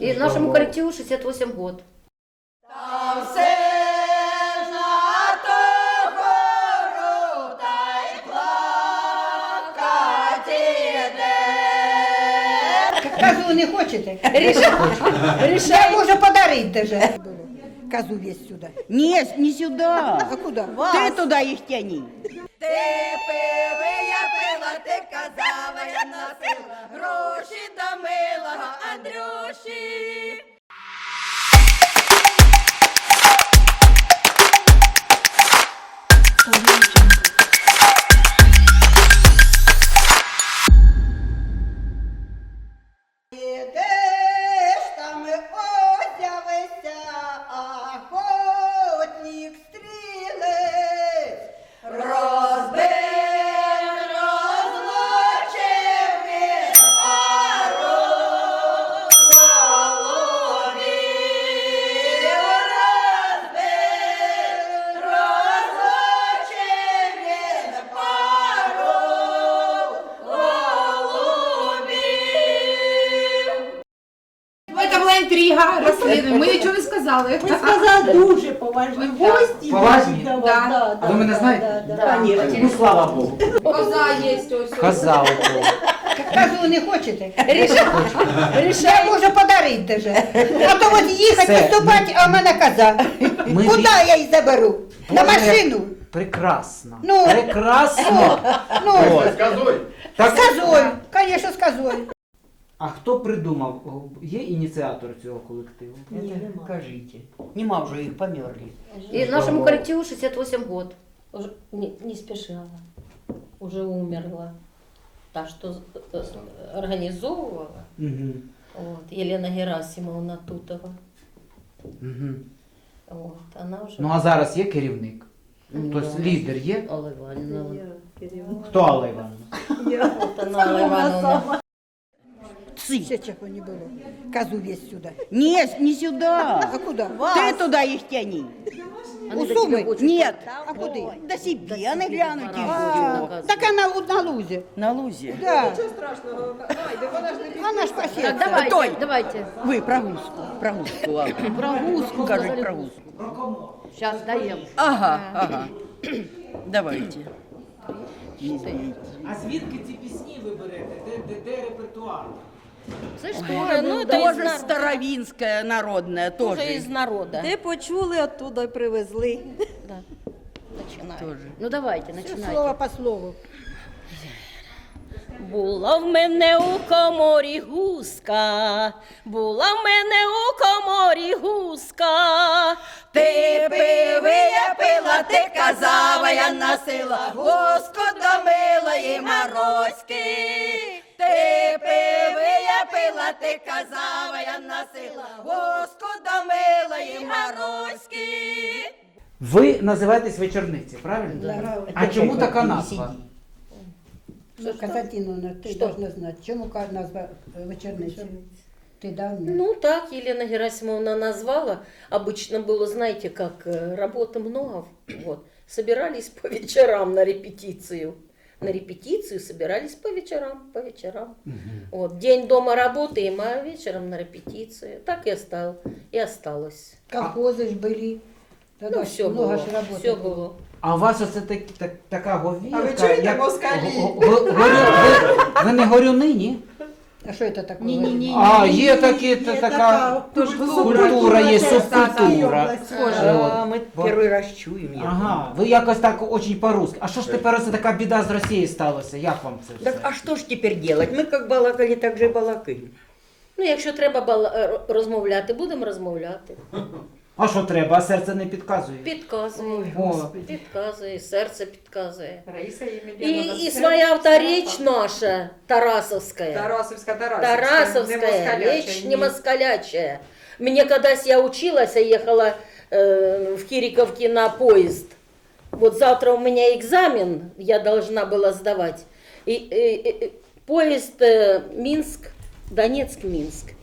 И нашему коллективу 68 год. Там все Казу не хочете? Решай. Я можу подарити даже. Казу весь сюди. Не, не сюда. А куди? Ты туда их тяни. Ти пиви, я пила, ти казала, я носила гроші Андрюші. Сказали. Ми сказали дуже поважні гості. Поважні? Да, Да. да, А ви мене да, знаєте? да, да, конечно. Ну, слава Богу. Коза є ось. Коза у Богу. Казу не хочете? Я можу подарити даже. А то от їхати Все. виступати, а в мене каза. Ми Куди ві- я її заберу? На Боже, машину. Прекрасно. Ну. Прекрасно. Ну, От. Так, з козою. Звісно, з козою. А хто придумав? Є ініціатор цього колективу? Ні, нема. Нема уже их померли. И нашему коллективу 68 год. Уже не, не спешила. Уже умерла. Та, что з- э, организовывала, Угу. вот, Елена Герасимовна Тутова. Угу. Вот, она уже... Ну а зараз є керівник? Тобто лідер є? Алла Ивановна. Хто Алла Івановна? Вот она, Алла Ивановна. Ще чого не було. Казу весь сюди. Не, не сюда. А куди? Ты туда их тяни. Они У до тебя Сумы? хочут. Нет. А куди? До себе, а не глянуть их А, будет. Так вона у- на лузі. На лузе. Да. Вона ж Так, пасеться. давайте, Той. давайте. Вы прогулку. Прогулку, ладно. Прогулку. Кажуть прогулку. Сейчас даем. Ага, ага. Давайте. Извините. А звідки ці пісні ви берете? Де, де, де репертуар? Слышь, тоже, ну, это из, Тоже нар- старовинская, народная, тоже тоже. из народа. Де почули, оттуда й привезли. Да. Тоже. Ну давайте, Слово начинайте. по слову. Була в мене у коморі гуска, була в мене у коморі гуска. Ти пиви, я пила, ти казала, я носила гуску до милої Мароськи. Ти пиви, я пила, ти казала, я носила гуску до милої Мароськи. Ви називаєтесь вечорниці, правильно? А чому така назва? Ну, Константиновна, ти должна знати, чому ка- назва е, вечорниці? Ти дав мені? Ну так, Елена Герасимовна назвала. Обычно было, знаете, как э, работы много. Вот. Собирались по вечерам на репетицию. На репетицию собирались по вечерам, по вечерам. Вот. День дома работаем, а вечером на репетицию. Так и, остал, и осталось. Колхози ж були. Тогда Ну, все много было. ж Все было. А у вас оце так, так, така говірка. А ви чуєте, як- москалі? го- го- го- горю- ви, ви не горюни, ні? А що це таке? Ні-ні-ні. А, є такі, та, така культура, є субкультура. А, мы Вот. первый раз чуем. я Ага, ви якось так очень по-русски. А що ж тепер оце така біда з Росією сталася? Як вам це Так все? а что ж теперь делать? Мы как балакали, так же и балакаем. Ну, якщо треба бала- е, розмовляти, будемо розмовляти. А що треба? А серце не підказує? Підказує. О, Підказує, серце підказує. Раїса І, і своя авторіч наша, Тарасовская. Тарасовська, Тарасовская, речь не москалячая. Мне когда я училась, я ехала э, в Кириковке на поезд. Вот завтра у меня экзамен, я должна была сдавать. И, э, э, поезд э, Минск, Донецк-Минск.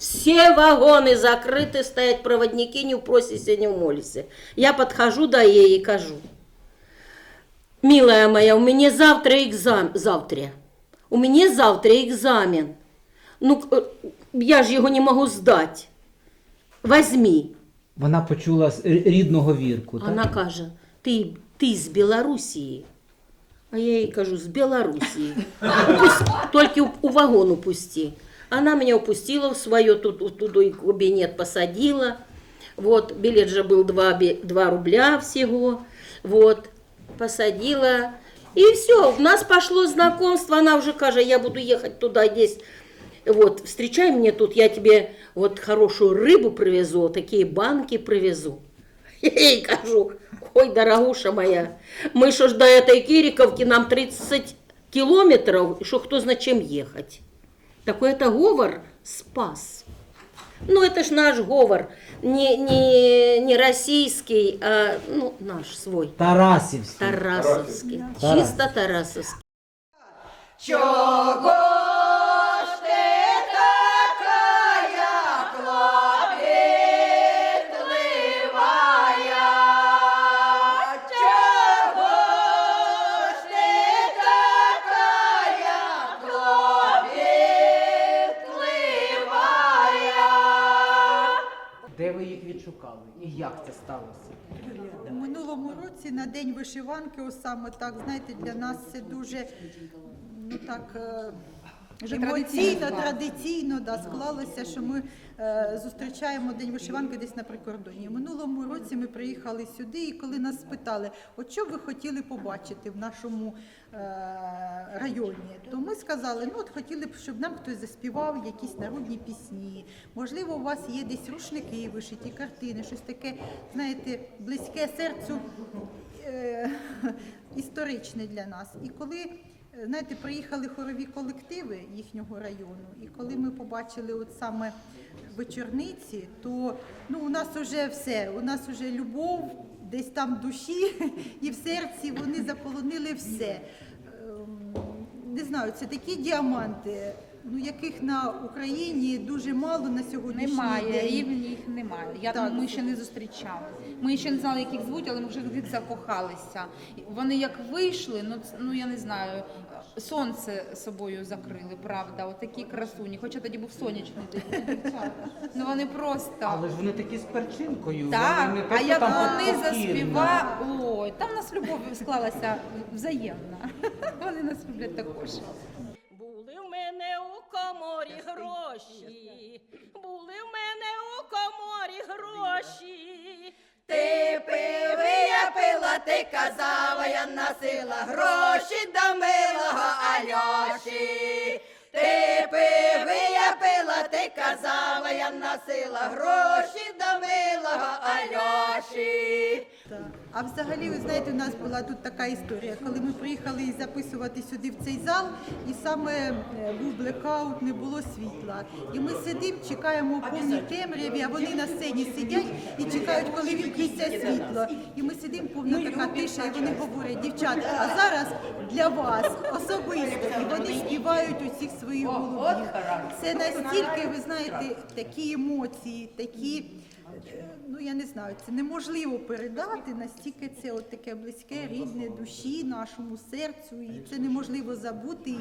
Все вагоны закрыты, стоят проводники, не упросися, не умолися. Я подхожу до ей и кажу. Милая моя, у меня завтра экзамен. Завтра. У меня завтра экзамен. Ну, к- э, я ж його не можу здати. Возьми. Вона почула з р- рідного вірку. Так? Вона каже, ти, ти з Білорусі. А я їй кажу, з Білорусі. Пусть, тільки у вагон упусти. Она меня упустила в свое, тут, туда и кабинет посадила. Вот, билет же был 2, 2 рубля всего. Вот, посадила. И все, у нас пошло знакомство. Она уже каже, я буду ехать туда, здесь. Вот, встречай мне тут, я тебе вот хорошую рыбу привезу, такие банки привезу. Ей кажу, ой, дорогуша моя, мы что ж до этой Кириковки, нам 30 километров, что кто знает ехать. Такой это говор спас. Ну, это ж наш говор, не, не, не российский, а ну, наш свой, Тарасівський. тарасовский, Тарас. чисто тарасовский. Чого день вишиванки, ось саме так, знаєте, для нас це дуже ну так. е, Емоційно, традиційно да, склалося, що ми е, зустрічаємо День вишиванки десь на прикордонні. У минулому році ми приїхали сюди, і коли нас спитали, от що б ви хотіли побачити в нашому е, районі, то ми сказали, ну от хотіли б, щоб нам хтось заспівав якісь народні пісні. Можливо, у вас є десь рушники вишиті, картини, щось таке, знаєте, близьке серцю е, історичне для нас. І коли е, знаєте, приїхали хорові колективи їхнього району, і коли ми побачили от саме вечорниці, то ну, у нас вже все, у нас вже любов десь там в душі і в серці вони заполонили все. Ем, Не знаю, це такі діаманти, ну яких на Україні дуже мало на сьогоднішній Немає, день. рівні їх немає. Я Так. думаю, ми ще не зустрічали. Ми ще не знали, як їх звуть, але ми вже від закохалися. Вони як вийшли, ну ну я не знаю, сонце собою закрили, правда, отакі красуні. Хоча тоді був сонячний день. дівчата. Ну вони просто. Але ж вони такі з перчинкою. вони Так, а як там вони заспівали, ой, там у нас любов склалася взаємна. Вони нас люблять також. Були в мене у коморі гроші, були в мене у коморі гроші. Ти пиви, я пила, ти казала, я носила гроші до милого Альоші. Ти пиви, я пила, ти казала, я носила гроші до милого Альоші. Так. А взагалі, ви знаєте, у нас була тут така історія, коли ми приїхали записувати сюди в цей зал, і саме е, був блекаут, не було світла. І ми сидимо, чекаємо у повній темряві, а вони на сцені сидять і чекають, коли відключиться світло. І ми сидимо, повна така тиша, і вони говорять, дівчата, а зараз для вас особисто. І вони співають усіх своїх голубів. Це настільки, ви знаєте, такі емоції, такі. Е, Ну я не знаю, це неможливо передати настільки це от таке близьке, рідне душі, нашому серцю, і це неможливо забути.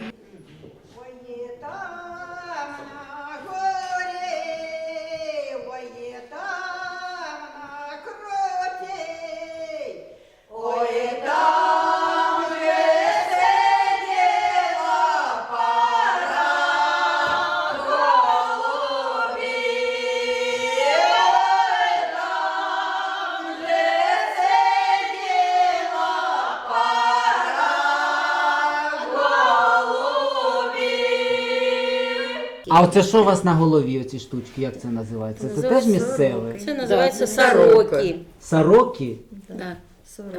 А оце що у вас на голові, оці штучки, як це називається? Це теж місцеве? Це називається сороки. Сороки? Да.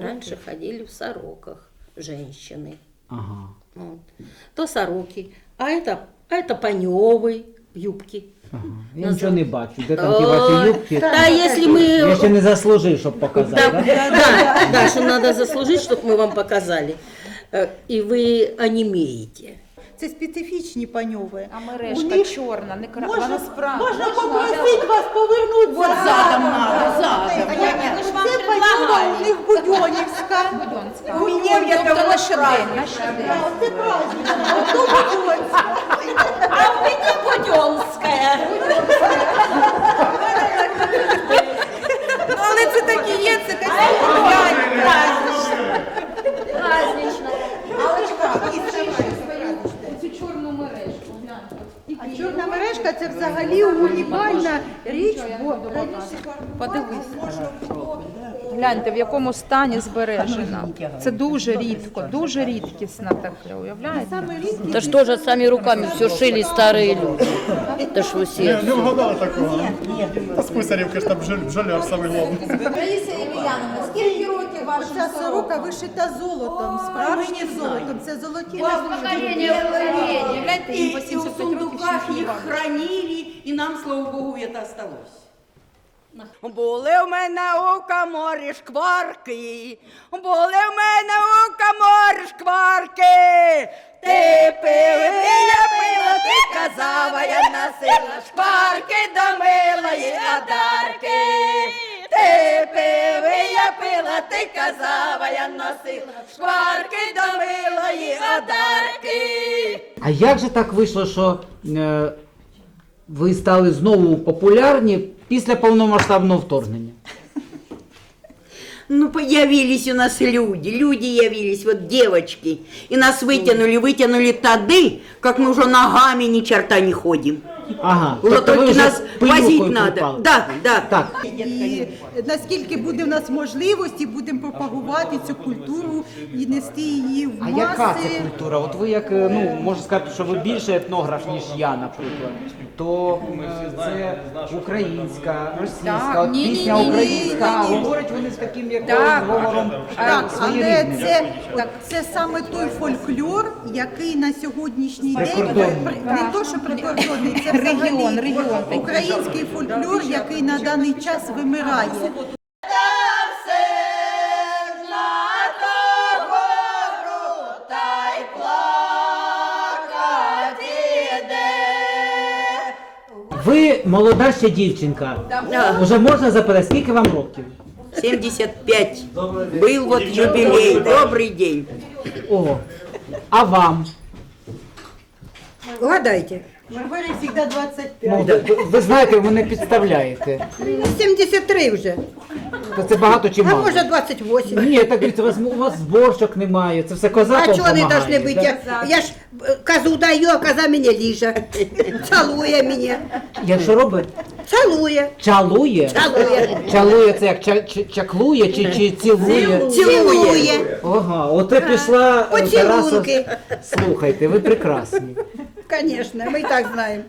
Раньше ходили в сороках женщины. Ага. Вот. То сороки. А это, а это паневы юбки. ага. Я нічого не бачу. Де там ті О, ваші юбки? Да, если Я мы... ще не заслужив, щоб показати. Да, Да? да, да, что надо заслужить, чтобы мы вам показали. Э, И вы онемеете. Це специфічні паньови. А мережка них чорна, не кра... Можна, вона справа. можна попросити вас повернути От задом надо, задом. Це це паньова у них будьонівська. Будьонська. У мене Тобто на щодень, на щодень. Це праздник. Ото будьонська. А в мені Будьонська. Ну, але це так і є, це костюм. Празднично. Цю чорну мережку, гляньте. А чорна мережка це взагалі унікальна річ, бо раніше Подивись. Гляньте, в якому стані збережена. Це дуже рідко, дуже рідкісно таке, уявляєте? Это ж тоже сами руками все шили старые люди. Это ж все. Не вгадала такого. Та з писарівки ж там бжоль- бджоляр самий головний. Раїса Ємельяновна, скільки років Вашим ця сорока вишита золотом, справжнім золотом. Це золоті їм в 75 років сундуках співали. хранили, и нам, слава Богу, это осталось. Були в мене у каморі шкварки, були в мене у каморі шкварки. Ти пив, і я пила, ти казала, я носила шкварки до милої надарки Ти пив, і я пила, ти казала, я носила шкварки до милої надарки. А як же так вийшло, що е, ви стали знову популярні після повномасштабного вторгнення? Ну, появились у нас люди, люди явились, вот девочки. И нас вытянули, вытянули тады, как мы уже ногами ни черта не ходим. Ага, Уже тобто ви вже нас пилюкою надо. припали. Да, да. Так, І наскільки буде в нас можливості, будемо пропагувати цю культуру і нести її в а маси. яка це культура? От ви як, е, ну, можна сказати, що ви більше етнограф, ніж я, наприклад. То е, це українська, російська, от пісня українська, а говорять вони з таким як Так. говором Так, але своєрідним. це, це саме той фольклор, який на сьогоднішній день Прикордонний. при- не то, що прикордонний, це Регіон, регіон український фольклор, який на даний час вимирає. Ви молода ще дівчинка. Уже можна запитати, скільки вам років? 75. Был вот юбилей. Добрый день. О, а вам? Угадайте. Варварі завжди 25. Ну, ви, ви знаєте, ви мене підставляєте. 73 вже. То це багато чи А мало? може 28. Ні, так дивіться, у вас, у вас зборщик немає, це все коза А чого не помагає, должны бути? да? Я, я ж е, козу даю, а коза мене ліже. Цілує мене. Як що робить? Цілує. Чалує? Чалує. Чалує це як ча- ча- чаклує чи, чи цілує? Цілує. Ага, оце пішла е, Поцілунки. Тараса. Слухайте, ви прекрасні. Звісно, ми і так знаємо.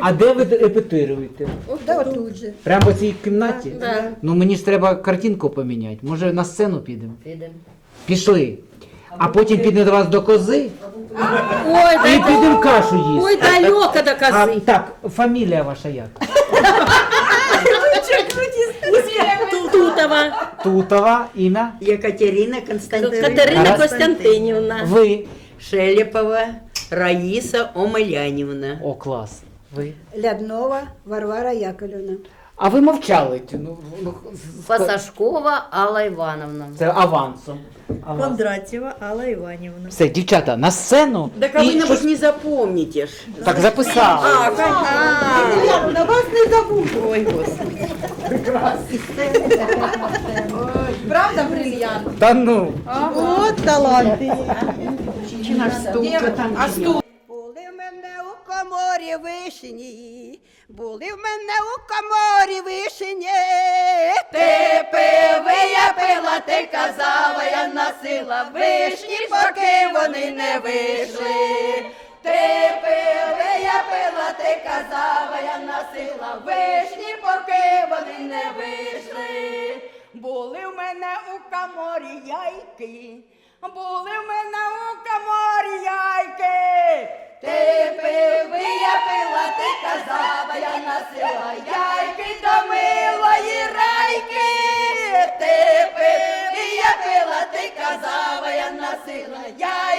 А де ви репетируєте? Да отут же. Прямо в цій кімнаті? Да. Ну мені ж треба картинку поміняти. Може на сцену підемо? Підемо. Пішли. А потім підемо до вас до кози Ой, і підемо кашу їсти. ой, далеко до А, так, фамілія ваша як? Тутова. Тутова, ім'я? Екатерина Константиновна. Катерина Костянтинівна. Ви. Шелепова Раиса Омелянівна. О, клас. Ви. Ляднова Варвара Яковлевна. А ви мовчали. Ну, ну, з- Пасашкова Алла Івановна. Це авансом. Аванс. Кондратєва Алла Іванівна. Все, дівчата, на сцену. Да как вы, І небось, щось- не запомните ж. Так записали. А? А. На вас не забуду. Ой, Господи. Правда, брильянт? Та ну. От таланти. А стул? Були в мене у коморі вишні, були в мене у коморі вишні. Ти пиви, я пила, ти казала, я носила вишні, поки вони не вийшли. Ти пиви, я пила, ти казала, я носила вишні, поки вони не вийшли. Були в мене у каморі яйки, були в мене у каморі яйки. Ти пиви, я пила, ти казала, я носила яйки до милої райки. Ти пиви, я пила, ти казала, я носила яйки